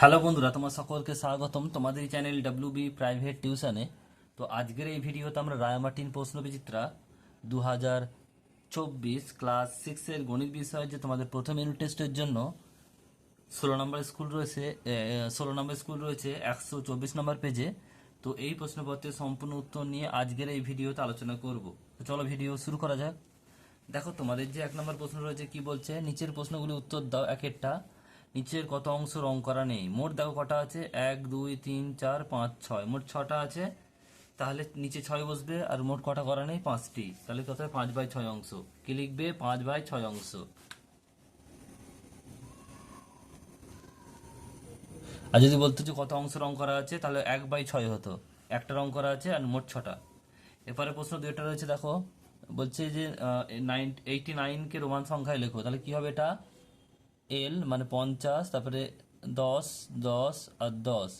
Hello বন্ধুরা, তোমার সকলকে স্বাগতম। তোমাদের চ্যানেল ডাব্লিউ বি প্রাইভেট টিউশনে তো আজকের এই ভিডিওতে আমরা রায়ামার্টিন প্রশ্ন বিচিত্রা দু হাজার চব্বিশ ক্লাস সিক্সের গণিত বিষয়ে যে তোমাদের প্রথম ইউনিট টেস্টের জন্য ষোলো নম্বর স্কুল রয়েছে ষোলো নম্বর স্কুল রয়েছে, একশো চব্বিশ নম্বর পেজে তো এই প্রশ্নপত্রের সম্পূর্ণ উত্তর নিয়ে আজকের এই ভিডিওতে আলোচনা করব। তো চলো ভিডিও শুরু করা যাক। দেখো, তোমাদের যে এক নম্বর প্রশ্ন রয়েছে, কি বলছে? নিচের প্রশ্নগুলি উত্তর দাও এক একটা। নিচের কত অংশ রং করা নেই। মোট দেখো কটা আছে? এক, দুই, তিন, চার, পাঁচ, ছয়। মোট ছটা আছে। তাহলে নিচে ছয় বসবে আর মোট কটা করা নেই? পাঁচটি। তাহলে কত? পাঁচ বাই ছয় অংশ। কি লিখবে? পাঁচ বাই ছয় অংশ। আর যদি বলতো যে কত অংশ রং করা আছে, তাহলে এক বাই ছয় হতো। একটা রং করা আছে আর মোট ছটা। এরপরে প্রশ্ন দুইটা রয়েছে, দেখো। বলছে যে নাইন এইটি নাইনকে রোমান সংখ্যায় লেখো, তাহলে কি হবে এটা? এল মানে পঞ্চাশ, তারপরে দশ দশ আর দশ।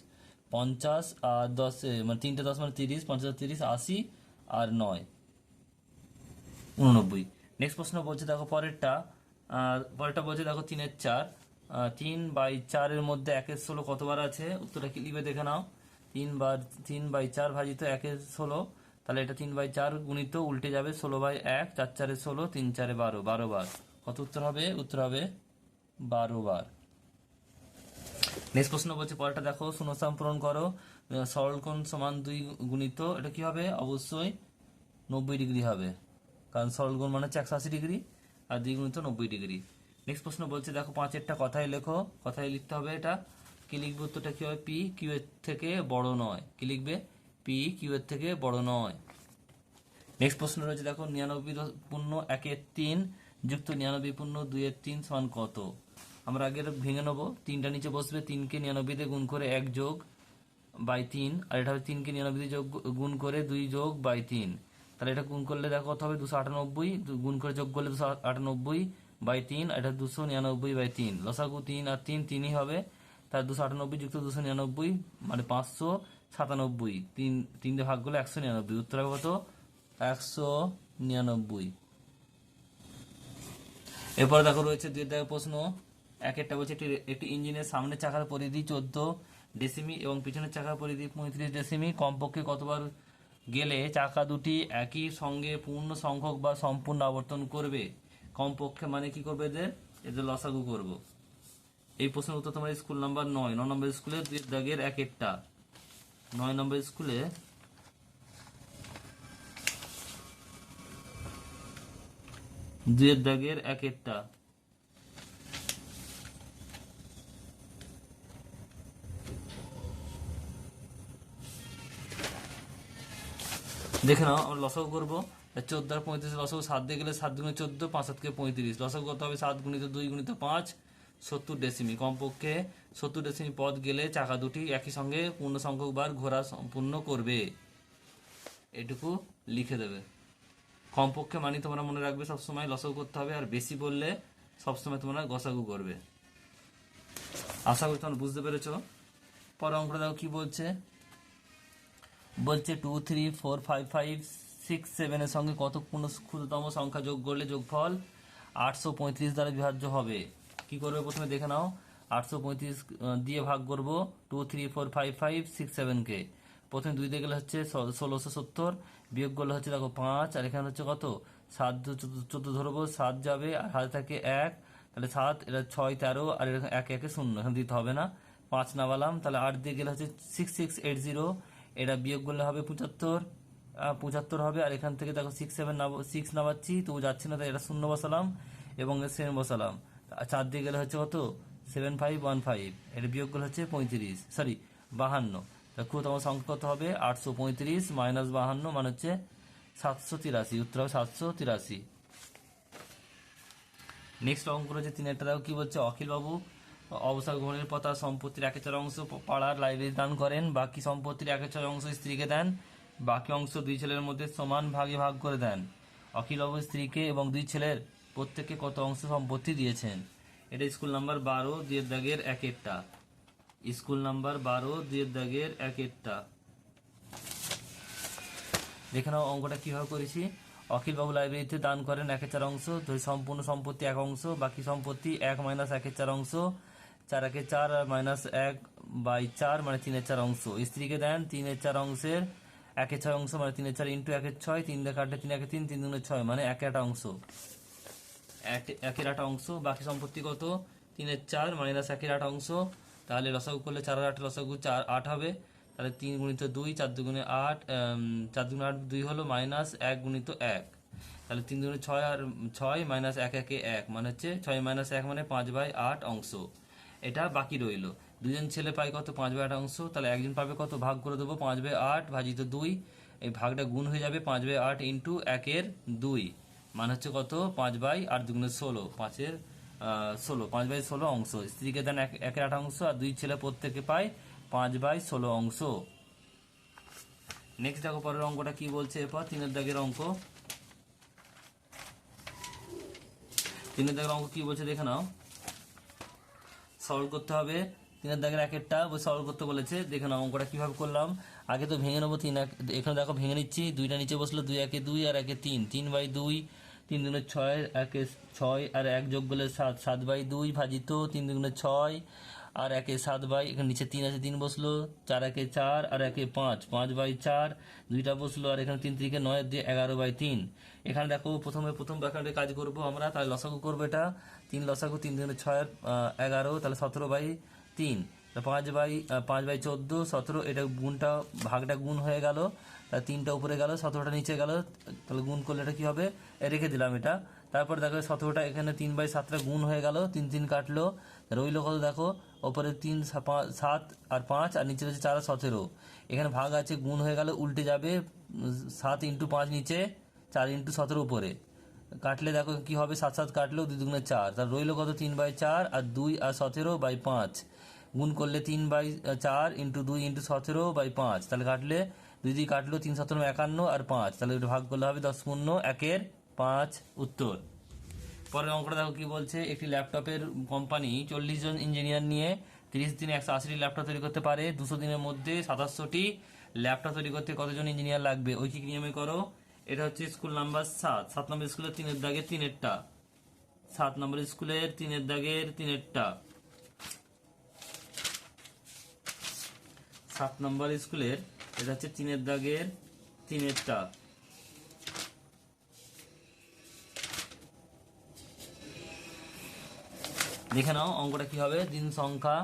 পঞ্চাশ আর দশে মানে তিনটে দশ মানে তিরিশ, পঞ্চাশ তিরিশ, আশি আর নয়। উননব্বই। নেক্সট প্রশ্ন বলছে, দেখো পরেরটা। পরেরটা বলছে, দেখো তিনের চার। তিন বাই চারের মধ্যে একের ষোলো কতবার আছে? উত্তরটা কি লিখবে দেখে নাও। তিন বার, তিন বাই চার ভাজিত একের ষোলো। তাহলে এটা তিন বাই চার গুণিত উল্টে যাবে ষোলো বাই এক, চার চারে ষোলো, তিন চারে বারো বারো বার। কত উত্তর হবে? উত্তর হবে বারো বার। নেক্সট প্রশ্ন বলছে পরেরটা দেখো শূন্যস্থান পূরণ করো। আহ, সরল কোণ সমান দুই গুণিত এটা কি হবে? অবশ্যই নব্বই ডিগ্রি হবে। কারণ সরল কোণ মানে হচ্ছে একশো আশি ডিগ্রি আর দ্বিগুণিত নব্বই ডিগ্রি। নেক্সট প্রশ্ন বলছে দেখো পাঁচেরটা কথায় লেখো কথায় লিখতে হবে এটা। কি লিখবে উত্তরটা কি হবে? পি কিউ এর থেকে বড় নয়। কি লিখবে? পি কিউ এর থেকে বড় নয়। নেক্সট প্রশ্ন রয়েছে দেখো নিরানব্বই পূর্ণ একের তিন যুক্ত নিরানব্বই পূর্ণ দুইয়ের তিন সমান কত? আমরা আগে এটা ভেঙে নেব। তিনটা নিচে বসবে, তিনকে নিরানব্বইতে গুণ করে এক যোগ বাই তিন, আর এটা হবে তিনকে নিরানব্বই যোগ গুণ করে দুই যোগ বাই তিন। তাহলে এটা গুণ করলে দেখো কত হবে? দুশো আটানব্বই গুণ করে যোগ করলে দুশো আটানব্বই বাই তিন, আর এটা দুশো নিরানব্বই বাই তিন। লসাগু তিন আর তিন, তিনই হবে। তার দুশো আটানব্বই যুক্ত দুশো নিরানব্বই মানে পাঁচশো সাতানব্বই। তিন তিনটে ভাগ করলে একশো নিরানব্বই। উত্তর হবে কত? একশো নিরানব্বই। এরপর দেখো রয়েছে দুই দেখো প্রশ্ন। এক একটা বলছে একটি একটি ইঞ্জিনের সামনের চাকার পরিধি চোদ্দ ডেসিমি এবং পিছনের চাকার পরিধি পঁয়ত্রিশ ডেসিমি। কমপক্ষে কতবার গেলে চাকা দুটি একই সঙ্গে পূর্ণ সংখ্যক বা সম্পূর্ণ আবর্তন করবে? কমপক্ষে মানে কি করবে এদের? এদের লসাগু করব। এই প্রশ্নের উত্তর তোমার স্কুল নাম্বার নয়। ন নম্বর স্কুলে দুই দাগের এক একটা। নয় নম্বর স্কুলে দুয়ের দাগের এক একটা। দেখে নাও, আমরা লসাগু করব। চোদ্দ আর পঁয়ত্রিশ, লসাগু সাত দিয়ে গেলে সাত গুণে চোদ্দ, পাঁচ সাতকে পঁয়ত্রিশ। লসাগু করতে হবে সাত গুণিত দুই গুণিত পাঁচ, সত্তর ডেসিমি। কমপক্ষে সত্তর ডেসিমি পথ গেলে চাকা দুটি একই সঙ্গে পূর্ণ সংখ্যক বার ঘোরা সম্পূর্ণ করবে। এটুকু লিখে দেবে। কমপক্ষে মানি তোমরা মনে রাখবে সবসময় লসাগু করতে হবে, আর বেশি বললে সবসময় তোমরা গসাগু করবে। আশা করি তোমরা বুঝতে পেরেছ। পরে অঙ্কটা দেখো কি বলছে। বলছে two three four five five six সেভেনের সঙ্গে কত পূর্ণ ক্ষুদ্রতম সংখ্যা যোগ করলে যোগফল? আটশো পঁয়ত্রিশ দ্বারা বিভাজ্য হবে। কি করবে প্রথমে দেখে নাও। আটশো পঁয়ত্রিশ দিয়ে ভাগ করব two three four five five six সেভেনকে প্রথমে দুই দিয়ে গেলে হচ্ছে ষোলোশো সত্তর, বিয়োগ করলে হচ্ছে দেখো পাঁচ, আর এখানে হচ্ছে কত? সাত চোদ্দ ধরবো, সাত যাবে, আর হাতে থাকে এক। তাহলে সাত, এটা ছয়, তেরো, আর এরকম এক, একে শূন্য, এখানে দিতে হবে না। পাঁচ নামালাম, তাহলে আট দিয়ে গেলে হচ্ছে সিক্স সিক্স এইট জিরো এটা বিয়োগ করলে হবে পঁচাত্তর পঁচাত্তর হবে, আর এখান থেকে দেখো সিক্স সেভেন সিক্স নামাচ্ছি তো যাচ্ছে না, তাই এটা শূন্য বসালাম এবং সেভেন বসালাম। চার দিয়ে গেলে হচ্ছে কত? সেভেন ফাইভ ওয়ান ফাইভ এটা বিয়োগ করলে হচ্ছে পঁয়ত্রিশ সরি বাহান্ন। তা তোমার সংখ্যা কত হবে? আটশো পঁয়ত্রিশ মাইনাস বাহান্ন মানে হচ্ছে সাতশো তিরাশি, উত্তর হবে সাতশো তিরাশি। নেক্সট অঙ্ক রয়েছে তিনেরটা। দেখো কি বলছে? অখিল বাবু অবসর গ্রহণের পর তার সম্পত্তির একে চার অংশ পাড়ার লাইব্রেরি দান করেন, বাকি সম্পত্তির একে চার অংশ স্ত্রীকে দেন, বাকি অংশ দুই ছেলের মধ্যে সমান ভাগে ভাগ করে দেন। অখিল বাবু স্ত্রীকে এবং দুই ছেলের প্রত্যেককে কত অংশ সম্পত্তি দিয়েছেন? এটা স্কুল নাম্বার বারো দুয়ের দাগের এক একটা। স্কুল নাম্বার বারো দুয়ের দাগের এক একটা। দেখে নাও অঙ্কটা কীভাবে করেছি। অখিলবাবু লাইব্রেরিতে দান করেন একের চার অংশ সম্পূর্ণ সম্পত্তি এক অংশ, বাকি সম্পত্তি এক মাইনাস একের চার অংশ। চার একে চার মাইনাস এক বাই চার মানে তিনের চার অংশ। স্ত্রীকে দেন তিনের চার অংশের একে ছয় অংশ মানে তিনের চার ইন্টু একের ছয়, তিন দিয়ে কাটলে তিন একে তিন তিন দুগুণে ছয় মানে এক একটা অংশ। এক- একের আট অংশ, বাকি সম্পত্তি কত? তিনের চার মাইনাস একের আট অংশ। তাহলে লসাগু করলে চার আট লসাগু চার আট হবে। তাহলে তিন গুণিত দুই, চার দুগুণে আট চার দুগুণে আট দুই হলো মাইনাস এক গুণিত এক। তাহলে তিন দুগুণে ছয় আর, ছয় মাইনাস এক একে এক মানে হচ্ছে ছয় মাইনাস এক মানে পাঁচ বাই আট অংশ। এটা বাকি রইল। দুজন ছেলে পায় কত? পাঁচ বাই আট অংশ। তাহলে একজন পাবে কত? ভাগ করে দেবো। পাঁচ বাই আট ভাজিত দুই। এই ভাগটা গুণ হয়ে যাবে পাঁচ বাই আট ইন্টু একের দুই। মানে হচ্ছে কত? পাঁচ বাই আট দুগুণে ষোলো। পাঁচের ষোলো। পাঁচ বাই ষোলো অংশ। স্ত্রীকে দেন এক- একের আট অংশ আর দুই ছেলে প্রত্যেকে পায় পাঁচ বাই ষোলো অংশ। নেক্সট দেখো পরের অঙ্কটা কি বলছে? এরপর তিনের দাগের অঙ্ক। তিনের দাগের অঙ্ক কি বলছে? দেখে নাও। সলভ করতে হবে। তিনের দাগের একেরটা সলভ করতে বলেছে। দেখে নাও, অঙ্কটা কীভাবে করলাম। আগে তো ভেঙে নেব তিন এক, এখানে দেখো ভেঙে নিচ্ছি। দুইটা নিচে বসল, দুই একে দুই আর একে তিন। তিন বাই দুই, তিন দুগুণে ছয়, একে ছয় আর এক যোগ করলে সাত। সাত বাই দুই ভাজিত তিন দুগুণে ছয় আর একে সাত বাই, এখানে নিচে তিন আছে, তিন বসল। চার একে চার আর একে পাঁচ। পাঁচ বাই চার, দুইটা বসল আর এখানে তিন তিরিকে নয় দিয়ে এগারো বাই তিন। এখানে দেখো, প্রথমে প্রথম ব্যাখ্যাটা কাজ করব আমরা, তাহলে লসাগু করব এটা। তিন লসাগু, তিন দিনে ছয় এগারো, তাহলে সতেরো বাই তিন। পাঁচ বাই পাঁচ বাই চোদ্দ, সতেরো, এটা গুণটা, ভাগটা গুণ হয়ে গেল। তিনটা উপরে গেল, সতেরোটা নিচে গেল। তাহলে গুণ করলে এটা কি হবে? রেখে দিলাম এটা। তারপর দেখো, সতেরোটা এখানে তিন বাই সাতটা গুণ হয়ে গেল, তিন তিন কাটলো। রইল কত দেখো? ওপরে তিন সাত আর পাঁচ, আর নিচে রয়েছে চার সতেরো। এখানে ভাগ আছে, গুণ হয়ে গেল, উল্টে যাবে, সাত ইন্টু পাঁচ নিচে, চার ইন্টু সতেরো উপরে। কাটলে দেখো কি হবে? সাত সাত কাটলেও দুই দুগুণে চার। তার রইল কত? তিন বাই চার আর দুই আর সতেরো বাই পাঁচ। গুণ করলে তিন বাই চার ইন্টু দুই ইন্টু সতেরো বাই পাঁচ। তাহলে কাটলে দুই দুই কাটলো, তিন সতেরো একান্ন আর পাঁচ। তাহলে ওটা ভাগ করলে হবে দশ শূন্য, একের পাঁচ উত্তর। পরের অঙ্কটা দেখো কি বলছে? একটি ল্যাপটপের কোম্পানি চল্লিশ জন ইঞ্জিনিয়ার নিয়ে তিরিশ দিনে একশো আশিটি ল্যাপটপ তৈরি করতে পারে। দুশো দিনের মধ্যে সাতাশশোটি ল্যাপটপ তৈরি করতে কতজন ইঞ্জিনিয়ার লাগবে? ঐকিক নিয়মে করো। এটা হচ্ছে স্কুল নাম্বার সাত। সাত নম্বর স্কুলের তিনের দাগের তিনেরটা। সাত নম্বর স্কুলের তিনের দাগের তিনেরটা। সাত নম্বর স্কুলের এটা হচ্ছে তিনের দাগের তিনেরটা। দেখে নাও অঙ্কটা কি হবে। দিন সংখ্যা,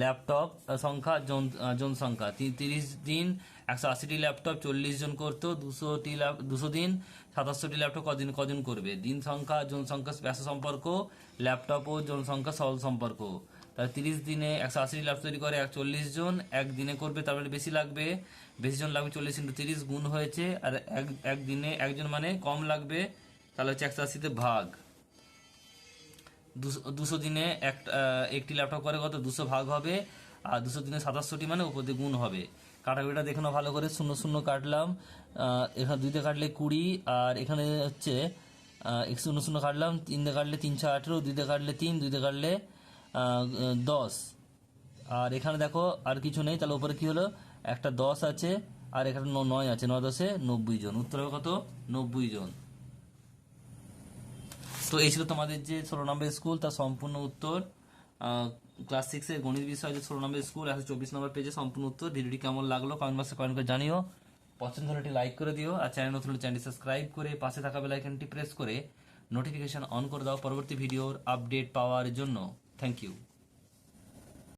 ল্যাপটপ সংখ্যা, জন জন সংখ্যা। তিরিশ দিন একশো আশিটি ল্যাপটপ চল্লিশ জন করতো, দুশোটি দুশো দিন সাতাশশোটি ল্যাপটপ কদিন কদিন করবে? দিন সংখ্যা, জন সংখ্যা সম্পর্ক ল্যাপটপ ও জন সংখ্যা সরল সম্পর্ক। তাহলে তিরিশ দিনে একশো আশিটি ল্যাপটপ তৈরি করে চল্লিশ জন, এক দিনে করবে তারপরে বেশি লাগবে। বেশি জন লাগবে চল্লিশ ইন্টু তিরিশ গুণ হয়েছে, আর এক এক দিনে একজন মানে কম লাগবে, তাহলে হচ্ছে একশো আশিতে ভাগ। দুশো- দুশো দিনে একটা একটি ল্যাপটপ করে কত? দুশো ভাগ হবে, আর দুশো দিনে সাতাশশোটি মানে উপর দিয়ে গুণ হবে। কাটাকুটিটা দেখে ভালো করে শূন্য শূন্য কাটলাম। এখানে দুইতে কাটলে কুড়ি, আর এখানে হচ্ছে শূন্য শূন্য কাটলাম, তিনটে কাটলে তিনশো আঠেরো দুইতে কাটলে তিন দুইতে কাটলে দশ। আর এখানে দেখো, আর কিছু নেই, তাহলে উপরে কি হলো? একটা দশ আছে, আর এখানে নয় আছে, নয় দশে নব্বই জন। উত্তর হবে কত? নব্বই জন। তো এই ছিল তোমাদের যে ষোলো নম্বর স্কুল তার সম্পূর্ণ উত্তর। ক্লাস সিক্সের গণিত বিষয় যে ষোলো নম্বর স্কুল একশো চব্বিশ নম্বর পেজে সম্পূর্ণ উত্তর। ভিডিওটি কেমন লাগল কমেন্ট বক্সে কমেন্ট করে জানিও। পছন্দ হলে লাইক করে দিও আর চ্যানেল নতুন চ্যানেলটি সাবস্ক্রাইব করে পাশে থাকা বেলাইকনটি প্রেস করে নোটিফিকেশান অন করে দাও পরবর্তী ভিডিওর আপডেট পাওয়ার জন্য। Thank you